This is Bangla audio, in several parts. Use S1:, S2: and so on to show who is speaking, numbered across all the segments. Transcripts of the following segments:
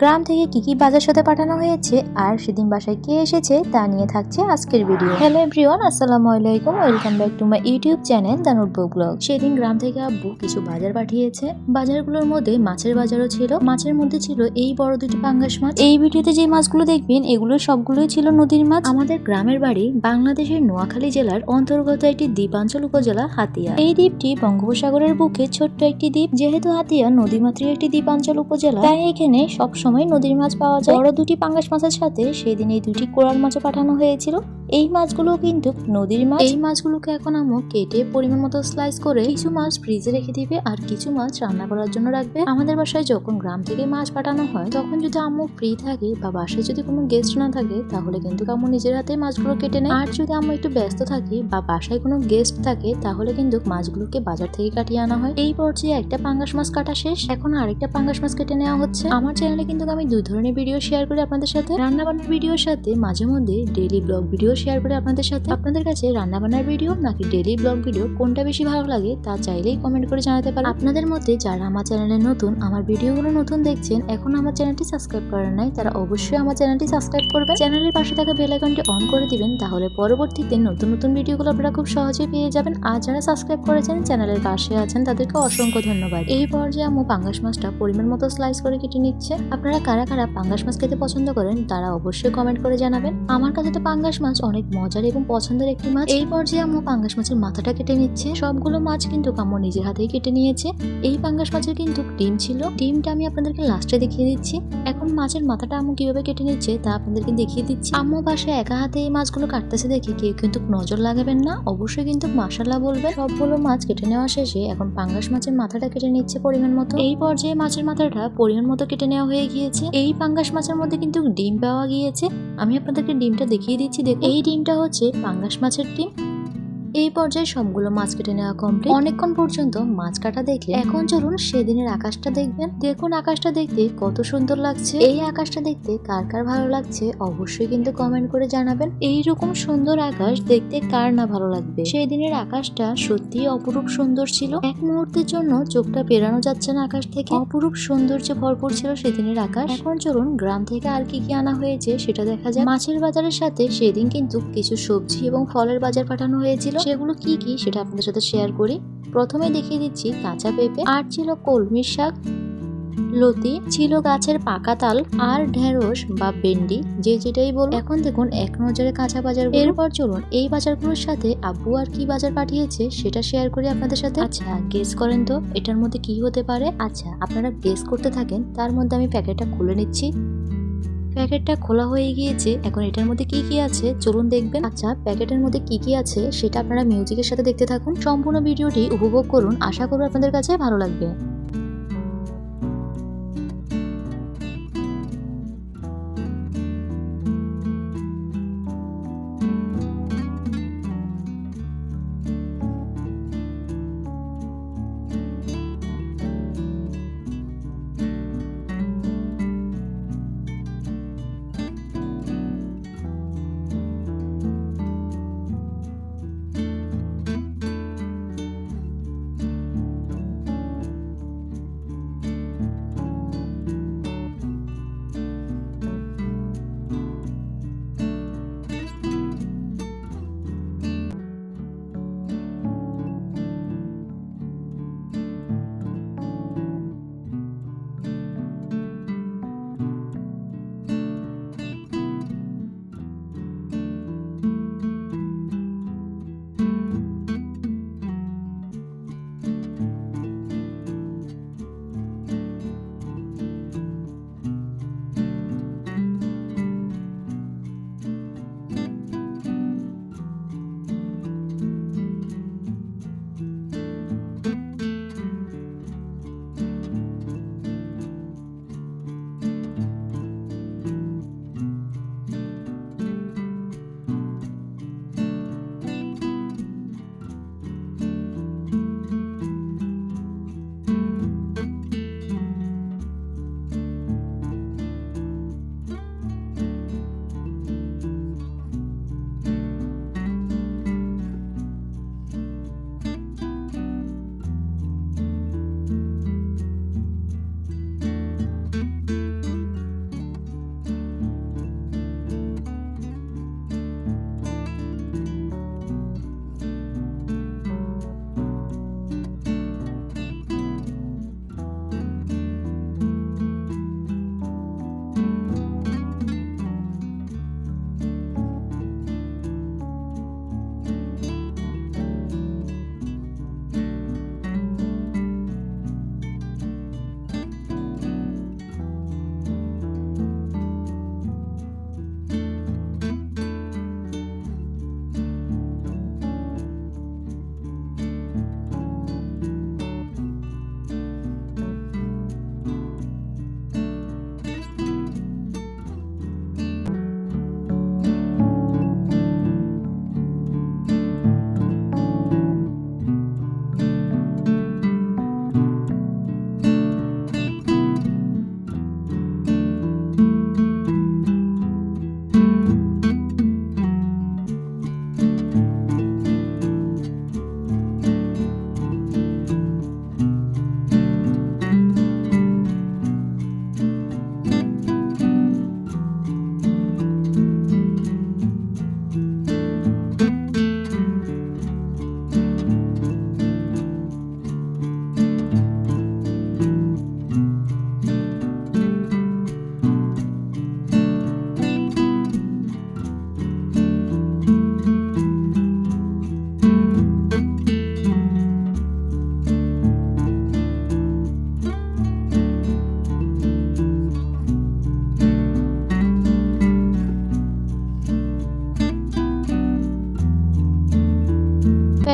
S1: গ্রাম থেকে কি কি বাজার সাথে পাঠানো হয়েছে আর সেদিন বাসায় কে এসেছে তা নিয়ে থাকছে আজকের ভিডিও হ্যালো এভরিওয়ান আসসালামু আলাইকুম। Welcome back to my YouTube channel the notebook blog সেদিন গ্রাম থেকে আব্বু কিছু বাজার পাঠিয়েছে। বাজারগুলোর মধ্যে মাছের বাজারও ছিল। মাছের মধ্যে ছিল এই বড় দুটি পাঙ্গাস মাছ। এই ভিডিওতে যে মাছগুলো দেখবেন, এগুলো সবগুলোই ছিল নদীর মাছ। আমাদের গ্রামের বাড়ি বাংলাদেশের নোয়াখালী জেলার অন্তর্গত একটি দ্বীপাঞ্চল উপজেলা হাতিয়া। এই দ্বীপটি বঙ্গোপসাগরের বুকে ছোট্ট একটি দ্বীপ। যেহেতু হাতিয়া নদীমাতৃক একটি দ্বীপাঞ্চল উপজেলা, তাই এখানে সব সময় নদীর মাছ পাওয়া যায়। বড় দুটি পাঙ্গাস মাছের সাথে সেদিন এই দুটি কোরাল মাছও পাঠানো হয়েছিল। এই মাছগুলো কিন্তু নদীর মাছ। এই মাছগুলোকে এখন আমো কেটে পরিমাণ মতো স্লাইস করে কিছু মাছ ফ্রিজে রেখে দিবে আর কিছু মাছ রান্না করার জন্য রাখবে। আমাদের বাসায় যখন গ্রাম থেকে মাছ পাঠানো হয়, তখন যদি আম্মু ফ্রি থাকে বা বাসায় যদি কোনো গেস্ট না থাকে, তাহলে কিন্তু আম্মু নিজের হাতে মাছগুলো কেটে নেয়। আর যদি আম্মু একটু ব্যস্ত থাকে বা বাসায় কোনো গেস্ট থাকে, তাহলে কিন্তু মাছগুলোকে বাজার থেকে কাটিয়ে আনা হয়। এই পর্যায়ে একটা পাঙ্গাস মাছ কাটা শেষ। এখন আরেকটা পাঙ্গাস মাছ কেটে নেওয়া হচ্ছে। আমার চ্যানেলে কিন্তু আমি দুই ধরনের ভিডিও শেয়ার করি আপনাদের সাথে। রান্না বান্নার ভিডিওর সাথে মাঝে মধ্যে ডেইলি ব্লগ ভিডিও শেয়ার করি আপনাদের সাথে আপনাদের কাছে রান্না বান্নার ভিডিও নাকি ডেলি ব্লগ ভিডিও কোনটা বেশি ভালো লাগে তা চাইলেই কমেন্ট করে জানাতে পারেন। আপনাদের মধ্যে যারা আমার চ্যানেলে নতুন, আমার ভিডিওগুলো নতুন দেখছেন, এখন আমার চ্যানেলটি সাবস্ক্রাইব করেন নাই, তারা অবশ্যই আমার চ্যানেলটি সাবস্ক্রাইব করবেন। চ্যানেলের পাশে থাকা বেল আইকনটি অন করে দিবেন, তাহলে পরবর্তীতে নতুন নতুন ভিডিওগুলো আপনারা খুব সহজেই পেয়ে যাবেন। আর যারা সাবস্ক্রাইব করেছেন চ্যানেলের পাশে আছেন, তাদেরকে অসংখ্য ধন্যবাদ। এই পর্যায়ে আম্মু পাঙ্গাস মাছটা পরিমাণ মতো স্লাইস করে কেটে নিচ্ছে। আপনারা কারা কারা পাঙ্গাস মাছ খেতে পছন্দ করেন, তারা অবশ্যই কমেন্ট করে জানাবেন। আমার কাছে তো পাঙ্গাস মাছ অনেক মজার এবং পছন্দের একটি মাছ। এই পর্যায়ে আম্মু পাঙ্গাস মাছের মাথাটা কেটে নিচ্ছে। সবগুলো মাছ কিন্তু আম্মু নিজের হাতেই কেটে নিয়েছে। এই পাঙ্গাস মাছের কিন্তু ডিম ছিল। ডিমটা আমি আপনাদেরকে লাস্টে দেখিয়ে দিচ্ছি। এখন মাছের মাথাটা আম্মু কীভাবে কেটে নিচ্ছে তা আপনাদেরকে দেখিয়ে দিচ্ছি। আম্মু পাশে একা হাতে এই মাছগুলো কাটতেছে দেখে কেউ কিন্তু নজর লাগাবেন না। অবশ্যই কিন্তু মাসাল্লাহ বলবেন। সবগুলো মাছ কেটে নেওয়া শেষে এখন পাঙ্গাস মাছের মাথাটা কেটে নিচ্ছে পরিমাণ মতো। এই পর্যায়ে মাছের মাথাটা পরিমাণ মতো কেটে নেওয়া হয়ে গিয়েছে। এই পাঙ্গাস মাছের মধ্যে কিন্তু ডিম পাওয়া গিয়েছে। আমি আপনাদেরকে ডিমটা দেখিয়ে দিচ্ছি, দেখুন। এই ডিমটা হচ্ছে পাঙ্গাস মাছের ডিম এই পর্যায়ে সবগুলো মাছ কেটে নেওয়া কমপ্লিট অনেকক্ষণ পর্যন্ত মাছ কাটা দেখলে এখন চলুন সেদিনের আকাশটা দেখবেন। দেখুন আকাশটা দেখতে কত সুন্দর লাগছে। এই আকাশটা দেখতে কার কার ভালো লাগছে অবশ্যই কিন্তু কমেন্ট করে জানাবেন। এই রকম সুন্দর আকাশ দেখতে কার না ভালো লাগবে? সেই দিনের আকাশটা সত্যি অপরূপ সুন্দর ছিল। এক মুহূর্তের জন্য চোখটা পেরানো যাচ্ছে না আকাশ থেকে। অপরূপ সৌন্দর্যে ভরপুর ছিল সেদিনের আকাশ। এখন চলুন গ্রাম থেকে আর কি কি আনা হয়েছে সেটা দেখা যায় মাছের বাজারের সাথে সেদিন কিন্তু কিছু সবজি এবং ফলের বাজার পাঠানো হয়েছিল। সেগুলো কি কি সেটা আপনাদের সাথে শেয়ার করি। প্রথমে দেখিয়ে দিচ্ছি কাঁচা পেঁপে। আর ছিল কলমির শাক, লতি, ছিল গাছের পাকা তাল আর ঢেঁড়স বা ভেন্ডি, যে যেটাই বল এখন দেখুন এক নজরে কাঁচা বাজার এরপর চলুন, এই বাজারগুলোর সাথে আব্বু আর কি বাজার পাঠিয়েছে সেটা শেয়ার করি আপনাদের সাথে। আচ্ছা গেস করেন তো, এটার মধ্যে কি হতে পারে? আচ্ছা আপনারা গেস করতে থাকেন, তার মধ্যে আমি প্যাকেটটা খুলে নিচ্ছি। প্যাকেটটা খোলা হয়ে গিয়েছে, এখন এটার মধ্যে কি কি আছে চলুন দেখবেন। আচ্ছা প্যাকেটের মধ্যে কি কি আছে সেটা আপনারা মিউজিকের সাথে দেখতে থাকুন। সম্পূর্ণ ভিডিওটি উপভোগ করুন, আশা করব আপনাদের কাছে ভালো লাগবে।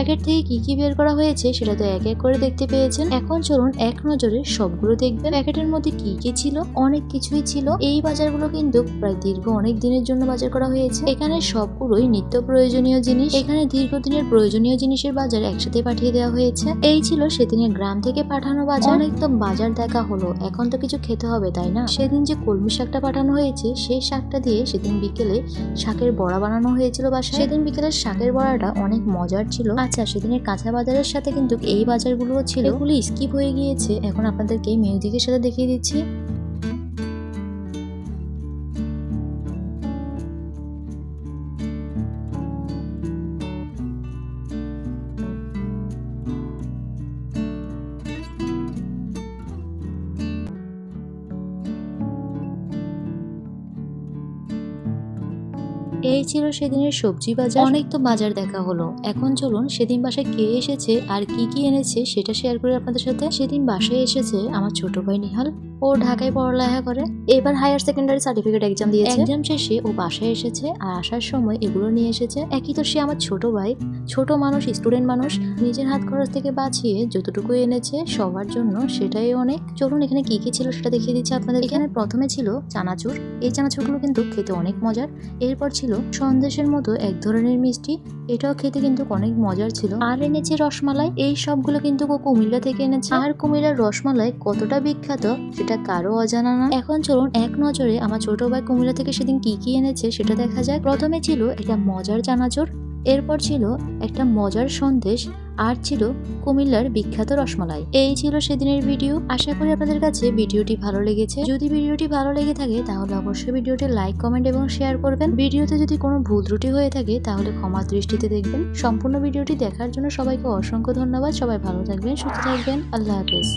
S1: প্যাকেট থেকে কি কি বের করা হয়েছে সেটা তো এক এক করে দেখতে পেয়েছেন। এখন চলুন এক নজরে সবগুলো দেখবেন। প্যাকেটের মধ্যে কি কি ছিল? অনেক কিছুই ছিল। এই বাজারগুলো কিন্তু প্রায় দীর্ঘ অনেক দিনের জন্য বাজার করা হয়েছে। এখানে সবগুলোই নিত্য প্রয়োজনীয় জিনিস। এখানে দীর্ঘদিনের প্রয়োজনীয় জিনিসের বাজার একসাথে পাঠিয়ে দেওয়া হয়েছে। এই ছিল সেদিনের গ্রাম থেকে পাঠানো বাজার। অনেক তো বাজার দেখা হলো। এখন তো কিছু খেতে হবে, তাই না? সেদিন যে কলমি শাকটা পাঠানো হয়েছে, সেই শাকটা দিয়ে সেদিন বিকেলে শাকের বড়া বানানো হয়েছিল বাসায়। সেদিন বিকেলের শাকের বড়াটা অনেক মজার ছিল। আচ্ছা সেদিনের কাঁচা বাজারের সাথে কিন্তু এই বাজারগুলোও ছিল। এগুলি স্কিপ হয়ে গিয়েছে। এখন আপনাদেরকে মিউজিকের সাথে দেখিয়ে দিচ্ছি। এই ছিল সেদিনের সবজি বাজার। অনেক তো বাজার দেখা হলো। এখন চলুন সেদিন বাসায় কে এসেছে আর কি কি এনেছে সেটা শেয়ার করি আপনাদের সাথে। সেদিন বাসায় এসেছে আমার ছোট ভাই নিহাল। ও ঢাকায় পড়ালেখা করে। এবার হায়ার সেকেন্ডারি সার্টিফিকেট এক্সাম দিয়েছে। এক্সাম শেষে ও বাসায় এসেছে আর আসার সময় এগুলো নিয়ে এসেছে। একই তো সে আমার ছোট ভাই। ছোট মানুষ স্টুডেন্ট মানুষ। নিজের হাত খরচ থেকে বাঁচিয়ে যতটুকু এনেছে সবার জন্য সেটাই অনেক। চলুন এখানে কি কি ছিল সেটা দেখিয়ে দিচ্ছি আপনাদের এখানে প্রথমে ছিল চানাচুর। এই চানাচুরগুলো কিন্তু খেতে অনেক মজার। এরপর ছিল সন্দেশের মতো এক ধরনের মিষ্টি। এটাও খেতে কিন্তু অনেক মজার ছিল। আর এনেছে রসমালাই। এই সবগুলো কিন্তু কুমিল্লা থেকে এনেছে। আর কুমিল্লার রসমালাই কতটা বিখ্যাত, সেটা কারও অজানা না এখন চলুন এক নজরে আমার ছোট ভাই কুমিল্লা থেকে সেদিন কি কি এনেছে, সেটা দেখা যায় প্রথমে ছিল এটা মজার চানাচুর। এরপর ছিল একটা মজার সন্দেশ, আর ছিল কুমিল্লার বিখ্যাত রসমালাই। এই ছিল সেদিনের ভিডিও। আশা করি আপনাদের কাছে ভিডিওটি ভালো লেগেছে। যদি ভিডিওটি ভালো লেগে থাকে, তাহলে অবশ্যই ভিডিওটি লাইক, কমেন্ট এবং শেয়ার করবেন। ভিডিওতে যদি কোনো ভুল ত্রুটি হয়ে থাকে, তাহলে ক্ষমা দৃষ্টিতে দেখবেন। সম্পূর্ণ ভিডিওটি দেখার জন্য সবাইকে অসংখ্য ধন্যবাদ। সবাই ভালো থাকবেন, সুস্থ থাকবেন। আল্লাহ হাফেজ।